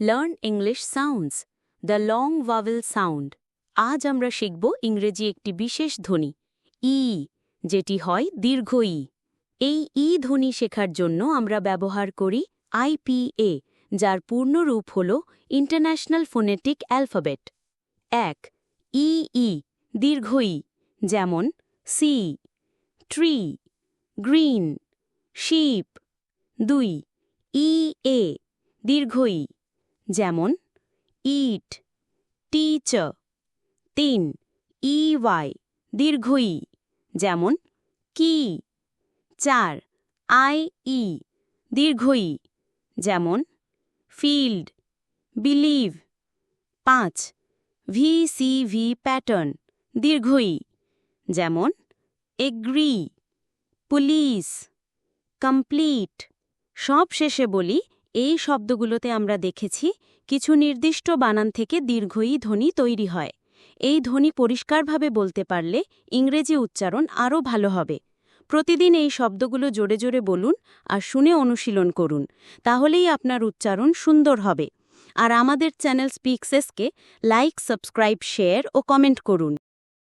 Learn English sounds the long vowel sound আজ আমরা শিখব ইংরেজি একটি বিশেষ ধ্বনি, ই, যেটি হয় দীর্ঘ ই। এই ই ধ্বনি শেখার জন্য আমরা ব্যবহার করি আইপিএ যার পূর্ণ রূপ হল ইন্টারন্যাশনাল ফোনেটিক অ্যালফাবেট এক, ই ই, দীর্ঘ ই, যেমন সি। Tree green. শিপ। দুই, ই, এ, দীর্ঘ ই। যেমন ইট টিচার তিন ই ওয়াই দীর্ঘ ই যেমন কি চার আই ই দীর্ঘ ই যেমন ফিল্ড বিলিভ পাঁচ ভি সি ভি প্যাটার্ন দীর্ঘ ই যেমন এগ্রি পুলিশ কমপ্লিট সব শেষে বলি এই শব্দগুলোতে আমরা দেখেছি কিছু নির্দিষ্ট বানান থেকে দীর্ঘই ধ্বনি তৈরি হয়। এই ধ্বনি পরিষ্কারভাবে বলতে পারলে ইংরেজি উচ্চারণ আরও ভালো হবে। প্রতিদিন এই শব্দগুলো জোরে জোরে বলুন আর শুনে অনুশীলন করুন, তাহলেই আপনার উচ্চারণ সুন্দর হবে। আর আমাদের চ্যানেল স্পিকসেসকে লাইক, সাবস্ক্রাইব, শেয়ার ও কমেন্ট করুন।